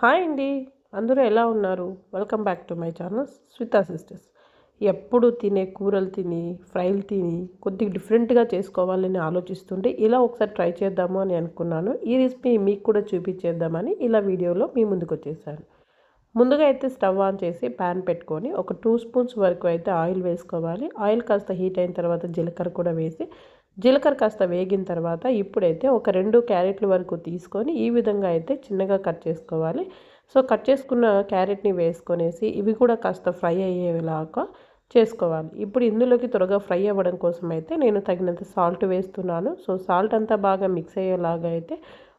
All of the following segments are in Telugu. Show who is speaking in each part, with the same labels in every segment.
Speaker 1: హాయ్ అండి. అందరూ ఎలా ఉన్నారు? Welcome back to my channel Swita sisters. ఎప్పుడు తినే కూరలు తిని ఫ్రైలు తిని కొద్దిగా డిఫరెంట్గా చేసుకోవాలని ఆలోచిస్తుంటే ఇలా ఒకసారి ట్రై చేద్దాము అని అనుకున్నాను. ఈ రెసిపీ మీకు కూడా చూపించేద్దామని ఇలా వీడియోలో మీ ముందుకు వచ్చేసాను. ముందుగా అయితే స్టవ్ ఆన్ చేసి ప్యాన్ పెట్టుకొని ఒక టూ స్పూన్స్ వరకు అయితే ఆయిల్ వేసుకోవాలి. ఆయిల్ కాస్త హీట్ అయిన తర్వాత జీలకర్ర కూడా వేసి జీలకర్ర కాస్త వేగిన తర్వాత ఇప్పుడైతే ఒక రెండు క్యారెట్ల వరకు తీసుకొని ఈ విధంగా అయితే చిన్నగా కట్ చేసుకోవాలి. సో కట్ చేసుకున్న క్యారెట్ని వేసుకొనేసి ఇవి కూడా కాస్త ఫ్రై అయ్యేలాగా చేసుకోవాలి. ఇప్పుడు ఇందులోకి త్వరగా ఫ్రై అవ్వడం కోసం అయితే నేను తగినంత సాల్ట్ వేస్తున్నాను. సో సాల్ట్ అంతా బాగా మిక్స్ అయ్యేలాగా అయితే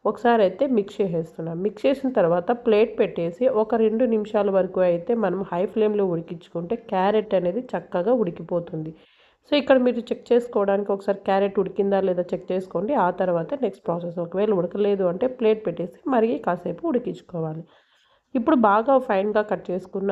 Speaker 1: ఒకసారి అయితే మిక్స్ చేసేస్తున్నాం మిక్స్ చేసిన తర్వాత ప్లేట్ పెట్టేసి ఒక రెండు నిమిషాల వరకు అయితే మనం హై ఫ్లేమ్లో ఉడికించుకుంటే క్యారెట్ అనేది చక్కగా ఉడికిపోతుంది. సో ఇక్కడ మీరు చెక్ చేసుకోవడానికి ఒకసారి క్యారెట్ ఉడికిందా లేదా చెక్ చేసుకోండి. ఆ తర్వాత నెక్స్ట్ ప్రాసెస్ ఒకవేళ ఉడకలేదు అంటే ప్లేట్ పెట్టేసి మరిగి కాసేపు ఉడికించుకోవాలి. ఇప్పుడు బాగా ఫైన్గా కట్ చేసుకున్న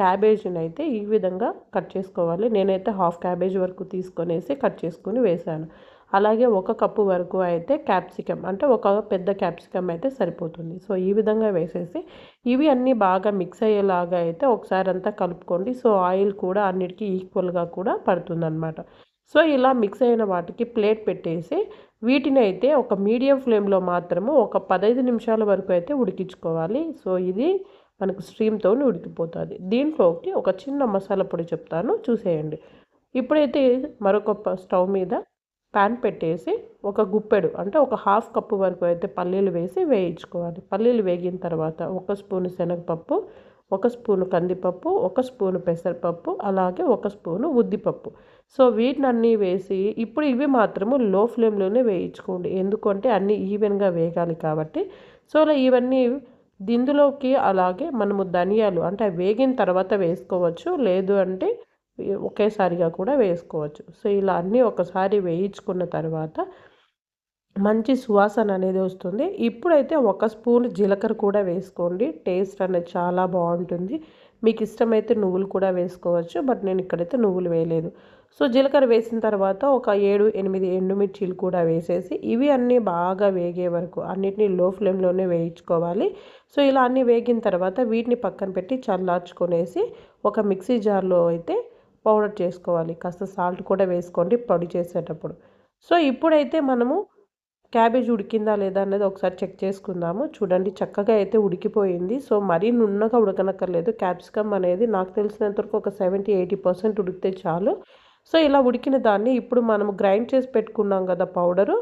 Speaker 1: క్యాబేజీని అయితే ఈ విధంగా కట్ చేసుకోవాలి. నేనైతే హాఫ్ క్యాబేజ్ వరకు తీసుకొనేసి కట్ చేసుకుని వేశాను. అలాగే ఒక కప్పు వరకు అయితే క్యాప్సికమ్ అంటే ఒక పెద్ద క్యాప్సికమ్ అయితే సరిపోతుంది. సో ఈ విధంగా వేసేసి ఇవి అన్నీ బాగా మిక్స్ అయ్యేలాగా అయితే ఒకసారి అంతా కలుపుకోండి. సో ఆయిల్ కూడా అన్నిటికీ ఈక్వల్గా కూడా పడుతుందన్నమాట. సో ఇలా మిక్స్ అయిన వాటికి ప్లేట్ పెట్టేసి వీటిని అయితే ఒక మీడియం ఫ్లేమ్లో మాత్రము ఒక పదహైదు నిమిషాల వరకు అయితే ఉడికించుకోవాలి. సో ఇది మనకు స్ట్రీమ్తో ఉడికిపోతుంది. దీంట్లోకి ఒక చిన్న మసాలా పొడి చెప్తాను. చూసేయండి. ఇప్పుడైతే మరొక స్టవ్ మీద ప్యాన్ పెట్టేసి ఒక గుప్పెడు అంటే ఒక హాఫ్ కప్పు వరకు అయితే పల్లీలు వేసి వేయించుకోవాలి. పల్లీలు వేగిన తర్వాత ఒక స్పూను శనగపప్పు ఒక స్పూను కందిపప్పు ఒక స్పూను పెసరపప్పు అలాగే ఒక స్పూను ఉద్దిపప్పు. సో వీటిని వేసి ఇప్పుడు ఇవి మాత్రము లో ఫ్లేమ్లోనే వేయించుకోండి. ఎందుకంటే అన్నీ ఈవెన్గా వేగాలి కాబట్టి. సో ఇవన్నీ దిందులోకి అలాగే మనము ధనియాలు అంటే వేగిన తర్వాత వేసుకోవచ్చు. లేదు అంటే ఒకేసారిగా కూడా వేసుకోవచ్చు. సో ఇలా అన్నీ ఒకసారి వేయించుకున్న తర్వాత మంచి సువాసన అనేది వస్తుంది. ఇప్పుడైతే ఒక స్పూన్ జీలకర్ర కూడా వేసుకోండి. టేస్ట్ అనేది చాలా బాగుంటుంది. మీకు ఇష్టమైతే నువ్వులు కూడా వేసుకోవచ్చు. బట్ నేను ఇక్కడైతే నువ్వులు వేయలేదు. సో జీలకర్ర వేసిన తర్వాత ఒక ఏడు ఎనిమిది ఎండుమిర్చీలు కూడా వేసేసి ఇవి అన్నీ బాగా వేగే వరకు అన్నిటినీ లో ఫ్లేమ్లోనే వేయించుకోవాలి. సో ఇలా అన్నీ వేగిన తర్వాత వీటిని పక్కన పెట్టి చల్లార్చుకొనేసి ఒక మిక్సీ జార్లో అయితే పౌడర్ చేసుకోవాలి. కాస్త సాల్ట్ కూడా వేసుకోండి పొడి చేసేటప్పుడు. సో ఇప్పుడైతే మనము క్యాబేజ్ ఉడికిందా లేదా అనేది ఒకసారి చెక్ చేసుకుందాము. చూడండి చక్కగా అయితే ఉడికిపోయింది. సో మరీ నున్నగా ఉడకనక్కర్లేదు. క్యాప్సికమ్ అనేది నాకు తెలిసినంత వరకు ఒక సెవెంటీ ఎయిటీ పర్సెంట్ ఉడికితే చాలు. సో ఇలా ఉడికిన దాన్ని ఇప్పుడు మనము గ్రైండ్ చేసి పెట్టుకున్నాం కదా పౌడరు.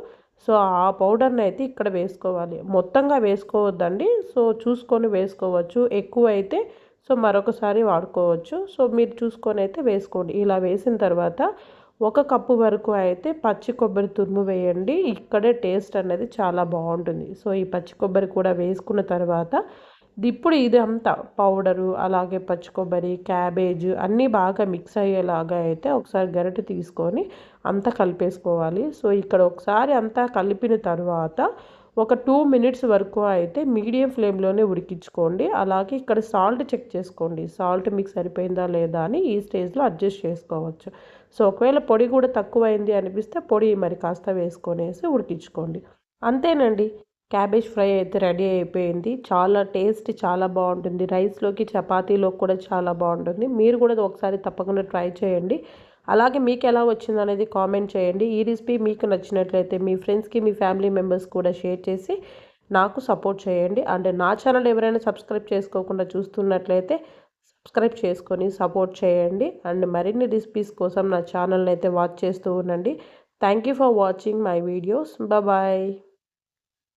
Speaker 1: సో ఆ పౌడర్ని అయితే ఇక్కడ వేసుకోవాలి. మొత్తంగా వేసుకోవద్దండి. సో చూసుకొని వేసుకోవచ్చు. ఎక్కువ అయితే సో మరొకసారి వాడుకోవచ్చు. సో మీరు చూసుకొని అయితే వేసుకోండి. ఇలా వేసిన తర్వాత ఒక కప్పు వరకు అయితే పచ్చి కొబ్బరి తురుము వేయండి. ఇక్కడే టేస్ట్ అనేది చాలా బాగుంటుంది. సో ఈ పచ్చి కొబ్బరి కూడా వేసుకున్న తర్వాత ఇప్పుడు ఇది అంతా పౌడరు అలాగే పచ్చి కొబ్బరి క్యాబేజ్ అన్నీ బాగా మిక్స్ అయ్యేలాగా అయితే ఒకసారి గరిటె తీసుకొని అంతా కలిపేసుకోవాలి. సో ఇక్కడ ఒకసారి అంతా కలిపిన తర్వాత ఒక టూ మినిట్స్ వరకు అయితే మీడియం ఫ్లేమ్లోనే ఉడికించుకోండి. అలాగే ఇక్కడ సాల్ట్ చెక్ చేసుకోండి. సాల్ట్ మీకు సరిపోయిందా లేదా అని ఈ స్టేజ్లో అడ్జస్ట్ చేసుకోవచ్చు. సో ఒకవేళ పొడి కూడా తక్కువైంది అనిపిస్తే పొడి మరి కాస్త వేసుకొనేసి ఉడికించుకోండి. అంతేనండి. క్యాబేజ్ ఫ్రై అయితే రెడీ అయిపోయింది. చాలా టేస్ట్ చాలా బాగుంటుంది. రైస్లోకి చపాతీలోకి కూడా చాలా బాగుంటుంది. మీరు కూడా ఒకసారి తప్పకుండా ట్రై చేయండి. అలాగే మీకు ఎలా వచ్చింది అనేది కామెంట్ చేయండి. ఈ రెసిపీ మీకు నచ్చినట్లయితే మీ ఫ్రెండ్స్కి మీ ఫ్యామిలీ మెంబర్స్ కూడా షేర్ చేసి నాకు సపోర్ట్ చేయండి. అండ్ నా ఛానల్ ఎవరైనా సబ్స్క్రైబ్ చేసుకోకుండా చూస్తున్నట్లయితే సబ్స్క్రైబ్ చేసుకొని సపోర్ట్ చేయండి. అండ్ మరిన్ని రెసిపీస్ కోసం నా ఛానల్ని అయితే వాచ్ చేస్తూ ఉండండి. Thank you for watching my videos. Bye.